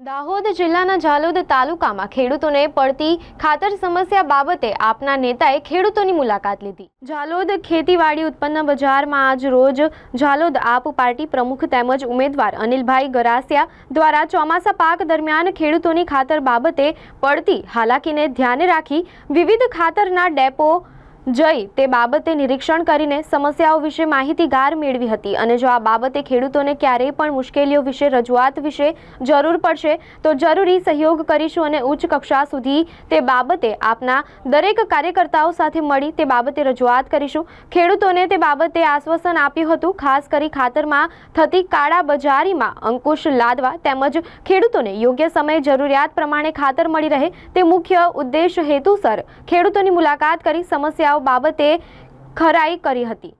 દાહોદ જિલ્લાના ઝાલોદ તાલુકામાં ખેડૂતોને પડતી ખાતર સમસ્યા બાબતે આપના નેતાએ ખેડૂતોની મુલાકાત લીધી. ઝાલોદ ખેતીવાડી ઉત્પન્ન બજારમાં આજ રોજ ઝાલોદ આપ પાર્ટી પ્રમુખ તેમજ ઉમેદવાર અનિલભાઈ ગરાસિયા દ્વારા ચોમાસા પાક દરમિયાન ખેડૂતોની ખાતર બાબતે પડતી, હાલાકીને ધ્યાને રાખી વિવિધ ખાતરના ડેપો જઈ તે બાબતે નિરીક્ષણ કરીને સમસ્યાઓ વિશે માહિતીગાર મેળવી હતી અને જો આ બાબતે ખેડૂતોને ક્યારેય પણ મુશ્કેલીઓ વિશે રજૂઆત વિશે જરૂર પડશે, તો જરૂરી સહયોગ કરીશું અને ઉચ્ચ કક્ષા સુધી તે બાબતે આપના દરેક કાર્યકર્તાઓ સાથે મળી તે બાબતે રજૂઆત કરીશું. ખેડૂતોને તે બાબતે આશ્વાસન આપ્યું હતું, ખાસ કરી ખાતરમાં થતી કાળા બજારીમાં અંકુશ લાદવા તેમજ ખેડૂતોને યોગ્ય સમયે જરૂરિયાત પ્રમાણે ખાતર મળી રહે તે મુખ્ય ઉદ્દેશ હેતુસર ખેડૂતોની મુલાકાત કરી સમસ્યાઓ બાબતે ખરાઈ કરી હતી.